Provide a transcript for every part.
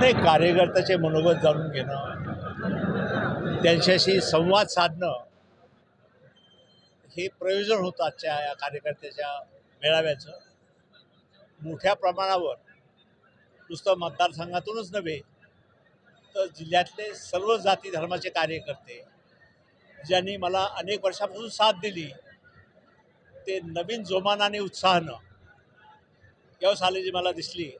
नाही कार्यकर्त्याचे मनोगत जाणून घेणं त्यांच्याशी संवाद साधणं हे प्रयोजन होतं आजच्या या कार्यकर्त्याच्या मेळाव्याचं. मोठ्या प्रमाणावर नुसतं मतदारसंघातूनच नव्हे तर जिल्ह्यातले सर्व जाती धर्माचे कार्यकर्ते ज्यांनी मला अनेक वर्षापासून साथ दिली ते नवीन जोमानाने उत्साहानं या साली जी मला दिसली.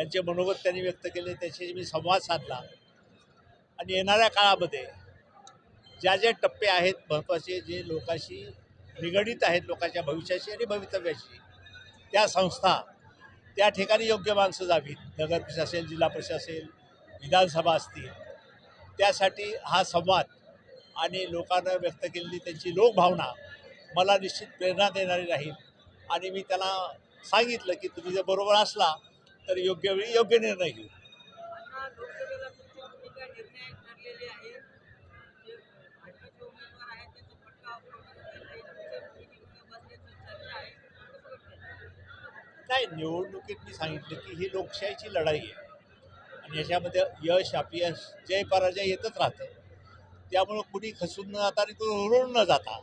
त्यांचे मनोगत त्यांनी व्यक्त केले त्याच्याशी मी संवाद साधला. आणि येणाऱ्या काळामध्ये ज्या ज्या टप्पे आहेत महत्त्वाचे जे लोकांशी निगडित आहेत लोकांच्या भविष्याशी आणि भवितव्याशी त्या संस्था त्या ठिकाणी योग्य माणसं जावीत. नगर असेल जिल्हा परिषद असेल विधानसभा असतील. त्यासाठी हा संवाद आणि लोकांना व्यक्त केलेली त्यांची लोकभावना मला निश्चित प्रेरणा देणारी राहील. आणि मी त्याला सांगितलं की तुम्ही जर बरोबर असला तर योग्य वेळी योग्य निर्णय घेऊ. नाही निवडणुकीत मी सांगितलं की ही लोकशाहीची लढाई आहे. आणि याच्यामध्ये यश अपयश जय पराजय येतच राहतं. त्यामुळं कुणी खचून न जाता आणि कुणी हुरळून न जाता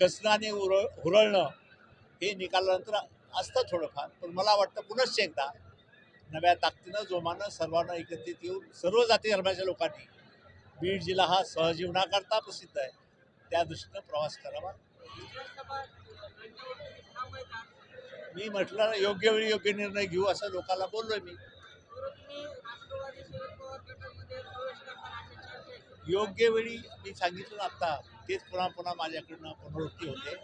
खचणं आणि उरळ हुरळणं हे निकालानंतर असतं थोडंफार पण मला वाटतं पुनश्च एकदा नव्या ताकदीनं जोमानं सर्वांना एकत्रित येऊन सर्व जाती धर्माच्या लोकांनी बीड जिल्हा हा सहजीवनाकरता प्रसिद्ध आहे. त्या दृष्टीनं प्रवास करावा. मी म्हटलं योग्य वेळी योग्य निर्णय घेऊ असं लोकांना बोललोय मी. योग्य वेळी मी सांगितलं आत्ता तेच पुन्हा पुन्हा माझ्याकडनं पुनरुक्ती होते.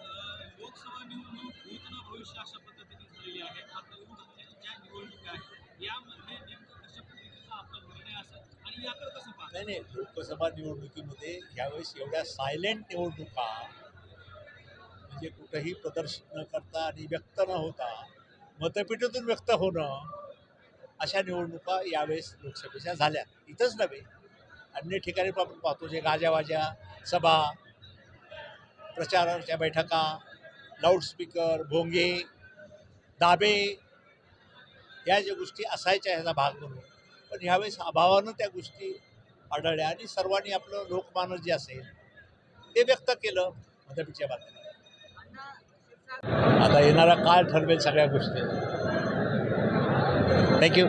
लोकसभा निवडणूक भविष्य अशा पद्धतीने झालेली आहे. आता विरोधाच्या ज्या निवडणुका आहेत यामध्ये नेमकं कशा पद्धतीचा आपला निर्णय असेल आणि याकडे कसं पाहता नाही नाही लोकसभा निवडणुकीमध्ये यावेळेस एवढ्या सायलेंट निवडणुका म्हणजे कुठंही प्रदर्शन न करता आणि व्यक्त न होता मतपेटीतून व्यक्त होणं अशा निवडणुका यावेळेस लोकसभेच्या झाल्या. इथंच नव्हे अन्य ठिकाणी पण आपण पाहतो जे गाजावाजा सभा प्रचाराच्या बैठका लाऊडस्पीकर भोंगे दाबे या ज्या गोष्टी असायच्या ह्याचा भाग म्हणून. पण ह्यावेळेस अभावानं त्या गोष्टी आढळल्या आणि सर्वांनी आपलं लोकमानस जे असेल ते व्यक्त केलं मतपेटीच्या बातम्या आता आता येणारा काळ ठरवेल सगळ्या गोष्टी. थँक्यू